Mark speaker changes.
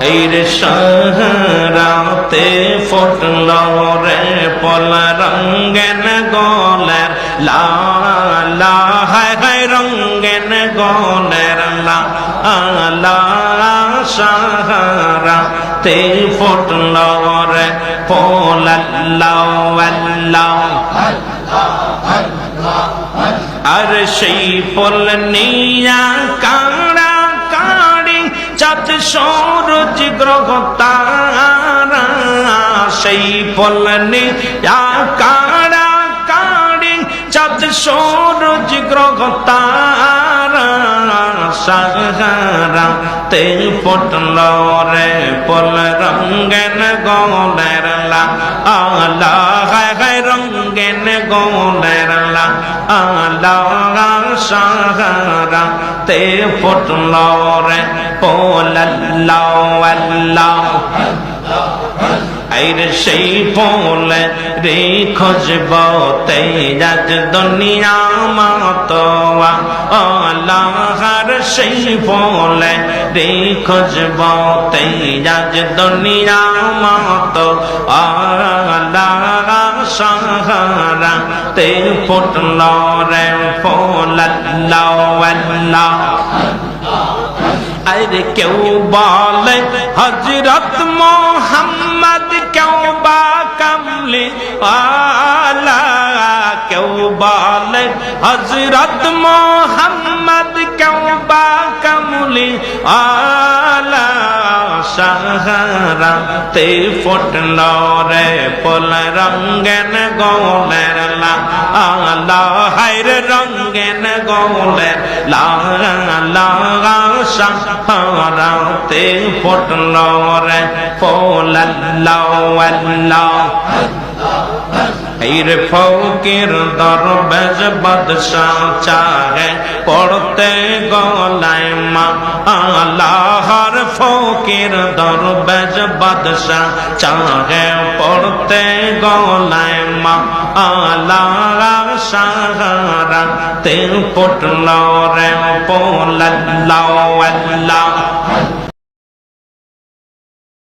Speaker 1: এই রে সাহারাতে ফুটল রে পল রঙ্গেন গোলের লালা হায় হায়, রঙ্গেন গোলের লালা সাহারাতে ফুটল রে পল আল্লাহ আর সেই পল নিয়া কাড়া চাঁদ সূরজ গ্রহ তারা, সেই পল নিয়া কাড়া। কাড়ি চাঁদ সূরজ গ্রহ তারা, সাহারা তে পটল রে পল রঙ্গেন গলের লা। আলা রঙ্গেন গলের লা আলা সাহারা তে পটল রে আইর সেই পোলে রে খোঁজব তেজাজ দুনিয়া মাতোয়া। আল্লাহর সেই পোলে রে খোঁজব তেজাজ দুনিয়া মাতো আল্লাহ। সাহারা, তে ফুটল রে পোল্লা আরে কেউ বলে হজরত মোহাম্মদ কেউ বা কমলি আলা। কেউ বলে হজরত মোহাম্মদ কেউ বা কমলি আলা। সাহারা তে ফুটল রে পল রঙ্গেন গৌলের লা আলা হাইর রঙ্গেন গৌলের লা লা সাহারা তে ফুটল রে পল আল্লাহ এর ফকির দরবেজ বাদশাহ চাহে, পড়তে গলায় মা আল্লাহর ফকির দরবেজ বাদশাহ চাহে, পড়তে গলায় মা আল্লাহ সাহারা তে পটল রে পোল্লাহ আল্লাহ।